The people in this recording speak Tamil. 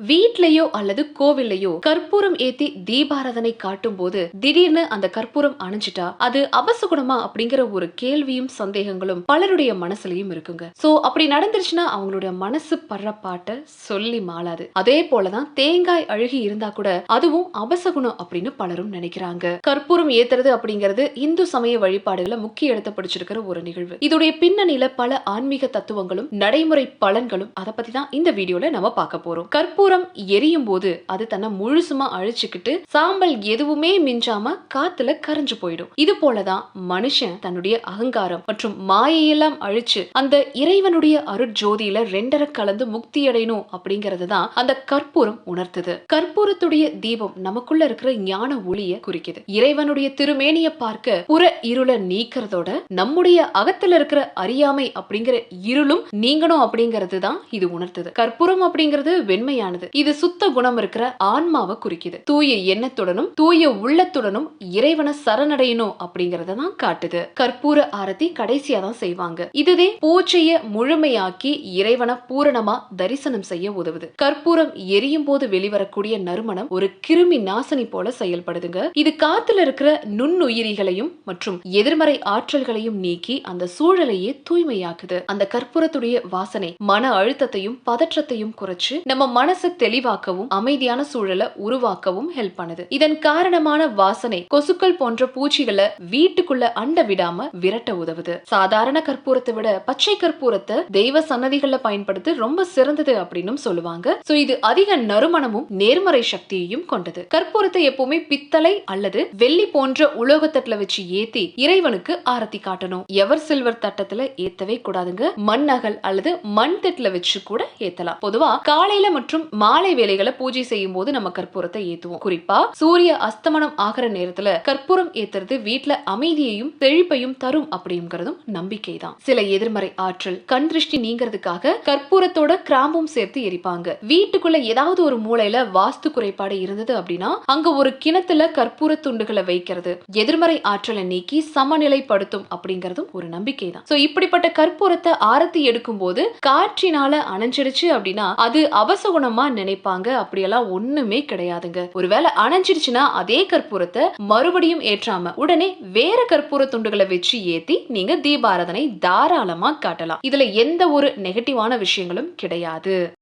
வீட்லயோ அல்லது கோவில்லையோ கற்பூரம் ஏத்தி தீபாராதனை காட்டும் போது திடீர்னு அந்த கற்பூரம் அணைஞ்சிட்டா அது அபசகுணமா அப்படிங்கிற ஒரு கேள்வியும் சந்தேகங்களும் பலருடைய மனசுலயும் இருக்குங்க. சோ அப்படி நடந்துருச்சுன்னா அவங்களுடைய மனசு படுற பாட்டை சொல்லி மாளாது. அதே போலதான் தேங்காய் அழுகி இருந்தா கூட அதுவும் அபசகுணம் அப்படின்னு பலரும் நினைக்கிறாங்க. கற்பூரம் ஏத்துறது அப்படிங்கிறது இந்து சமய வழிபாடுகளை முக்கிய இடத்தை பிடிச்சிருக்கிற ஒரு நிகழ்வு. இதோடைய பின்னணியில பல ஆன்மீக தத்துவங்களும் நடைமுறை பலன்களும் அதை பத்தி தான் இந்த வீடியோல நம்ம பார்க்க போறோம். கற்பூரம் எரியும் போது அது தன்னை முழுசுமா அழிச்சுக்கிட்டு சாம்பல் எதுவுமே மிஞ்சாம காத்துல கரைஞ்சு போயிடும். இது போலதான் மனுஷன் தன்னுடைய அகங்காரம் மற்றும் மாயையெல்லாம் அழிச்சு அந்த இறைவனுடைய அருட்ஜோதியில ரெண்டரை கலந்து முக்தி அடையணும் அப்படிங்கறது தான் அந்த கற்பூரம் உணர்த்துது. கற்பூரத்துடைய தீபம் நமக்குள்ள இருக்கிற ஞான ஒளிய குறிக்குது. இறைவனுடைய திருமேனிய பார்க்க புற இருளை நீக்கிறதோட நம்முடைய அகத்துல இருக்கிற அறியாமை அப்படிங்கிற இருளும் நீங்கணும் அப்படிங்கிறது தான் இது உணர்த்துது. கற்பூரம் அப்படிங்கிறது வெண்மையான வெண்மையானது இது சுத்த குணம் இருக்கிற ஆன்மாவை குறிக்குது. தூய எண்ணத்துடனும் தூய உள்ளத்துடனும் இறைவனை சரணடையணும் அப்படிங்கறத தான் காட்டுது. கற்பூர ஆரத்தி கடைசியா தான் செய்வாங்க. இதுவே பூச்சைய முழுமையாக்கி இறைவனை பூரணமா தரிசனம் செய்ய உதவுது. கற்பூரம் எரியும் போது வெளிவரக்கூடிய நறுமணம் ஒரு கிருமி நாசினி போல செயல்படுதுங்க. இது காத்துல இருக்கிற நுண்ணுயிரிகளையும் மற்றும் எதிர்மறை ஆற்றல்களையும் நீக்கி அந்த சூழலையே தூய்மையாக்குது. அந்த கற்பூரத்துடைய வாசனை மன அழுத்தத்தையும் பதற்றத்தையும் குறைச்சு நம்ம மனச தெளிவாக்கவும் அமைதியான சூழலை உருவாக்கவும் ஹெல்ப் பண்ணுது. இதன் காரணமான வாசனை கொசுக்கள் போன்ற பூச்சிகளை வீட்டுக்குள்ள அண்ட விடாம விரட்ட உதவுது. சாதாரண கற்பூரத்தை விட பச்சை கற்பூரத்தை தெய்வ சன்னதிகள்ல பயன்படுத்தி ரொம்ப சிறந்தது அப்படின்னு சொல்லுவாங்க. சோ இது அதிக நறுமணமும் நேர்மறை சக்தியையும் கொண்டது. கற்பூரத்தை எப்பவுமே பித்தளை அல்லது வெள்ளி போன்ற உலோகத்தட்டுல வச்சு ஏத்தி இறைவனுக்கு ஆரத்தி காட்டணும். எவர் சில்வர் தட்டத்துல ஏத்தவே கூடாதுங்க. மண் அகல் அல்லது மண் தட்டுல வச்சு கூட ஏத்தலாம். பொதுவா காலையில மற்றும் மாலை வேலைகளை பூஜை செய்யும் போது நம்ம கற்பூரத்தை ஏத்துவோம். குறிப்பா சூரிய அஸ்தமனம் ஆகிற நேரத்துல கற்பூரம் ஏத்துறது வீட்டுல அமைதியையும் செழிப்பையும் தரும் அப்படிங்கிறதும் நம்பிக்கை தான் சில எதிர்மறை ஆற்றல் கண் திருஷ்டி நீங்கிறதுக்காக கற்பூரத்தோட கிராம்பும் சேர்த்து எரிப்பாங்க. வீட்டுக்குள்ள ஏதாவது ஒரு மூலையில வாஸ்து குறைபாடு இருந்தது அப்படின்னா அங்க ஒரு கிணத்துல கற்பூர துண்டுகளை வைக்கிறது எதிர்மறை ஆற்றலை நீக்கி சமநிலைப்படுத்தும் அப்படிங்கறதும் ஒரு நம்பிக்கை தான் சோ இப்படிப்பட்ட கற்பூரத்தை ஆரத்தி எடுக்கும் போது காற்றினால அணைஞ்சிடுச்சு அப்படின்னா அது அவசகுணமா நினைப்பாங்க. அப்படியெல்லாம் ஒண்ணுமே கிடையாதுங்க. ஒருவேளை அணைஞ்சிருச்சுன்னா அதே கற்பூரத்தை மறுபடியும் ஏற்றாம உடனே வேற கற்பூர துண்டுகளை வச்சு ஏத்தி நீங்க தீபாராதனை தாராளமா காட்டலாம். இதுல எந்த ஒரு நெகட்டிவான விஷயங்களும் கிடையாது.